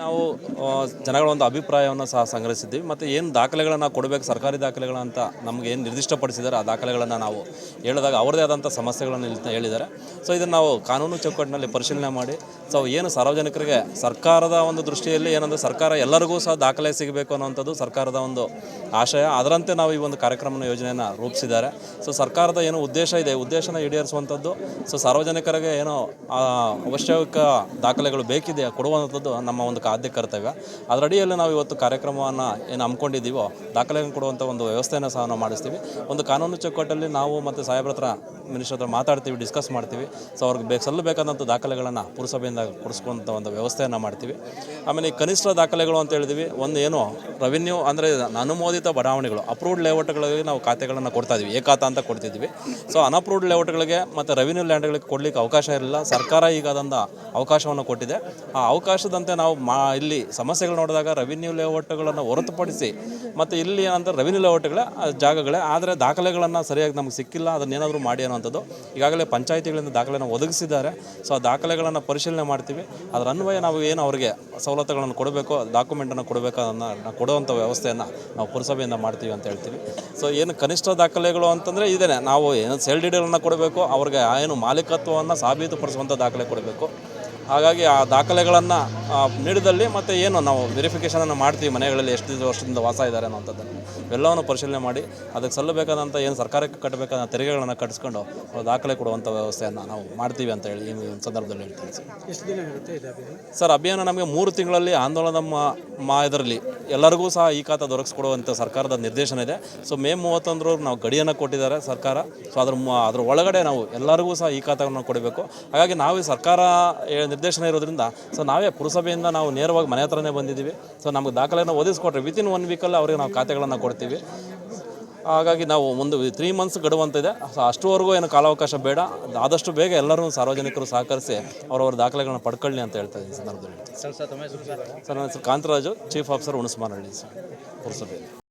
ನಾವು ಜನಗಳ ಒಂದು ಅಭಿಪ್ರಾಯವನ್ನು ಸಹ ಸಂಗ್ರಹಿಸಿದ್ದೀವಿ. ಮತ್ತು ಏನು ದಾಖಲೆಗಳನ್ನು ಕೊಡಬೇಕು, ಸರ್ಕಾರಿ ದಾಖಲೆಗಳಂತ ನಮಗೆ ಏನು ನಿರ್ದಿಷ್ಟಪಡಿಸಿದ್ದಾರೆ ಆ ದಾಖಲೆಗಳನ್ನು ನಾವು ಹೇಳಿದಾಗ ಅವರದೇ ಆದಂಥ ಸಮಸ್ಯೆಗಳನ್ನು ಇಲ್ಲಿ ಹೇಳಿದ್ದಾರೆ. ಸೊ ಇದನ್ನು ನಾವು ಕಾನೂನು ಚೌಕಟ್ಟಿನಲ್ಲಿ ಪರಿಶೀಲನೆ ಮಾಡಿ ಸೊ ಏನು ಸಾರ್ವಜನಿಕರಿಗೆ ಸರ್ಕಾರದ ಒಂದು ದೃಷ್ಟಿಯಲ್ಲಿ ಏನಂದರೆ ಸರ್ಕಾರ ಎಲ್ಲರಿಗೂ ಸಹ ದಾಖಲೆ ಸಿಗಬೇಕು ಅನ್ನುವಂಥದ್ದು ಸರ್ಕಾರದ ಒಂದು ಆಶಯ. ಅದರಂತೆ ನಾವು ಈ ಒಂದು ಕಾರ್ಯಕ್ರಮನ ಯೋಜನೆಯನ್ನು ರೂಪಿಸಿದ್ದಾರೆ. ಸೊ ಸರ್ಕಾರದ ಏನು ಉದ್ದೇಶ ಇದೆ, ಉದ್ದೇಶನ ಈಡೇರಿಸುವಂಥದ್ದು ಸೊ ಸಾರ್ವಜನಿಕರಿಗೆ ಏನೋ ಅವಶ್ಯಕ ದಾಖಲೆಗಳು ಬೇಕಿದೆ ಕೊಡುವಂಥದ್ದು ನಮ್ಮ ಒಂದು ಆದ್ಯ ಕರ್ತವ್ಯ ಅದರಡಿಯಲ್ಲಿ ನಾವು ಇವತ್ತು ಕಾರ್ಯಕ್ರಮವನ್ನು ಏನು ಹಮ್ಮಿಕೊಂಡಿದ್ದೀವೋ, ದಾಖಲೆಯನ್ನು ಕೊಡುವಂಥ ಒಂದು ವ್ಯವಸ್ಥೆಯನ್ನು ಸಹ ನಾವು ಮಾಡಿಸ್ತೀವಿ. ಒಂದು ಕಾನೂನು ಚೌಕಟ್ಟಲ್ಲಿ ನಾವು ಮತ್ತು ಸಾಹೇಬ್ರ ಹತ್ರ ಮಿನಿಸ್ಟರ್ ಹತ್ರ ಮಾತಾಡ್ತೀವಿ ಡಿಸ್ಕಸ್ ಮಾಡ್ತೀವಿ. ಸೊ ಅವ್ರಿಗೆ ಬೇಕು ಸಲ್ಲಬೇಕಾದಂಥ ದಾಖಲೆಗಳನ್ನು ಪುರಸಭೆಯಿಂದ ಕೊಡಿಸ್ಕೊಂಥ ಒಂದು ವ್ಯವಸ್ಥೆಯನ್ನು ಮಾಡ್ತೀವಿ. ಆಮೇಲೆ ಈ ಕನಿಷ್ಠ ದಾಖಲೆಗಳು ಅಂತ ಹೇಳಿದ್ವಿ, ಒಂದು ಏನು ರೆವಿನ್ಯೂ ಅಂದರೆ ಅನುಮೋದಿತ ಬಡಾವಣೆಗಳು ಅಪ್ರೂವ್ಡ್ ಲೇಔಟ್ಗಳಿಗೆ ನಾವು ಖಾತೆಗಳನ್ನು ಕೊಡ್ತಾ ಇದ್ವಿ, ಏಕಾತ ಅಂತ ಕೊಡ್ತಿದ್ವಿ ಸೊ ಅನಪ್ರೂವ್ಡ್ ಲೇಔಟ್ಗಳಿಗೆ ಮತ್ತು ರೆವಿನ್ಯೂ ಲ್ಯಾಂಡ್ಗಳಿಗೆ ಕೊಡಲಿಕ್ಕೆ ಅವಕಾಶ ಇರಲಿಲ್ಲ. ಸರ್ಕಾರ ಈಗ ಅವಕಾಶವನ್ನು ಕೊಟ್ಟಿದೆ. ಆ ಅವಕಾಶದಂತೆ ನಾವು ಮಾ, ಇಲ್ಲಿ ಸಮಸ್ಯೆಗಳು ನೋಡಿದಾಗ ರೆವಿನ್ಯೂ ಲೇಔಟ್ಗಳನ್ನು ಹೊರತುಪಡಿಸಿ ಮತ್ತು ಇಲ್ಲಿ ಏನಂತ ರೆವಿನ್ಯೂ ಲೇಔಟ್ಗಳೇ ಜಾಗಗಳೇ, ಆದರೆ ದಾಖಲೆಗಳನ್ನು ಸರಿಯಾಗಿ ನಮಗೆ ಸಿಕ್ಕಿಲ್ಲ, ಅದನ್ನೇನಾದರೂ ಮಾಡಿ ಅನ್ನೋಂಥದ್ದು ಈಗಾಗಲೇ ಪಂಚಾಯಿತಿಗಳಿಂದ ದಾಖಲೆಯನ್ನು ಒದಗಿಸಿದ್ದಾರೆ. ಸೊ ಆ ದಾಖಲೆಗಳನ್ನು ಪರಿಶೀಲನೆ ಮಾಡ್ತೀವಿ. ಅದರ ಅನ್ವಯ ನಾವು ಏನು ಅವರಿಗೆ ಸವಲತ್ತುಗಳನ್ನು ಕೊಡಬೇಕು ಡಾಕ್ಯುಮೆಂಟನ್ನು ಕೊಡಬೇಕು ಅದನ್ನು ನಾವು ಕೊಡುವಂಥ ವ್ಯವಸ್ಥೆಯನ್ನು ನಾವು ಪುರಸಭೆಯಿಂದ ಮಾಡ್ತೀವಿ ಅಂತ ಹೇಳ್ತೀವಿ. ಸೊ ಏನು ಕನಿಷ್ಠ ದಾಖಲೆಗಳು ಅಂತಂದರೆ ಇದೇನೆ. ನಾವು ಏನು ಸೆಲ್ ಡೀಡೇಲನ್ನು ಕೊಡಬೇಕು, ಅವ್ರಿಗೆ ಏನು ಮಾಲೀಕತ್ವವನ್ನು ಸಾಬೀತುಪಡಿಸುವಂಥ ದಾಖಲೆ ಕೊಡಬೇಕು. ಹಾಗಾಗಿ ಆ ದಾಖಲೆಗಳನ್ನು ನೀಡಿದಲ್ಲಿ ಮತ್ತು ಏನು ನಾವು ವೆರಿಫಿಕೇಷನನ್ನು ಮಾಡ್ತೀವಿ ಮನೆಗಳಲ್ಲಿ ಎಷ್ಟು ವರ್ಷದಿಂದ ವಾಸ ಇದ್ದಾರೆ ಅನ್ನೋಂಥದ್ದನ್ನು ಎಲ್ಲವನ್ನು ಪರಿಶೀಲನೆ ಮಾಡಿ ಅದಕ್ಕೆ ಸಲ್ಲಬೇಕಾದಂಥ ಏನು ಸರ್ಕಾರಕ್ಕೆ ಕಟ್ಟಬೇಕಾದ ತೆರಿಗೆಗಳನ್ನು ಕಟ್ಟಿಸ್ಕೊಂಡು ದಾಖಲೆ ಕೊಡುವಂಥ ವ್ಯವಸ್ಥೆಯನ್ನು ನಾವು ಮಾಡ್ತೀವಿ ಅಂತ ಹೇಳಿ ಈ ಒಂದು ಸಂದರ್ಭದಲ್ಲಿ ಹೇಳ್ತೀನಿ ಸರ್. ಎಷ್ಟು ದಿನ ಅಭಿಯಾನ? ಸರ್ ಅಭಿಯಾನ ನಮಗೆ ಮೂರು ತಿಂಗಳಲ್ಲಿ ಆಂದೋಲನ ಮಾ- ಇದರಲ್ಲಿ ಎಲ್ಲರಿಗೂ ಸಹ ಈ ಖಾತಾ ದೊರಕಿಸ್ಕೊಡುವಂಥ ಸರ್ಕಾರದ ನಿರ್ದೇಶನ ಇದೆ. ಸೊ ಮೇ ಮೂವತ್ತೊಂದರವ್ರು ನಾವು ಗಡಿಯನ್ನು ಕೊಟ್ಟಿದ್ದಾರೆ ಸರ್ಕಾರ. ಸೊ ಅದ್ರ ಅದ್ರ ಒಳಗಡೆ ನಾವು ಎಲ್ಲರಿಗೂ ಸಹ ಈ ಖಾತೆಯನ್ನು ಕೊಡಬೇಕು. ಹಾಗಾಗಿ ನಾವು ಈ ಸರ್ಕಾರ ನಿರ್ದೇಶನ ಇರೋದ್ರಿಂದ ಸೊ ನಾವೇ ಪುರಸಭೆಯಿಂದ ನಾವು ನೇರವಾಗಿ ಮನೆ ಹತ್ರನೇ ಬಂದಿದ್ದೀವಿ. ಸೊ ನಮಗೆ ದಾಖಲೆಯನ್ನು ಒದಗಿಸ್ಕೊಟ್ರೆ ವಿತಿನ್ ಒನ್ ವೀಕಲ್ಲಿ ಅವರಿಗೆ ನಾವು ಖಾತೆಗಳನ್ನು ಕೊಡ್ತೀವಿ. ಹಾಗಾಗಿ ನಾವು ಒಂದು ತ್ರೀ ಮಂತ್ಸ್ ಗಡುವಂತಿದೆ. ಸೊ ಅಷ್ಟುವರೆಗೂ ಏನು ಕಾಲಾವಕಾಶ ಬೇಡ. ಆದಷ್ಟು ಬೇಗ ಎಲ್ಲರೂ ಸಾರ್ವಜನಿಕರು ಸಹಕರಿಸಿ ಅವರವರ ದಾಖಲೆಗಳನ್ನು ಪಡ್ಕೊಳ್ಳಿ ಅಂತ ಹೇಳ್ತಾ ಇದ್ದೀನಿ ಸಂದರ್ಭದಲ್ಲಿ. Sir sir sir? ಸರ್ ನನ್ನ ಹೆಸರು Kantharaju chief officer Hunasmanahalli sir ಪುರಸಭೆ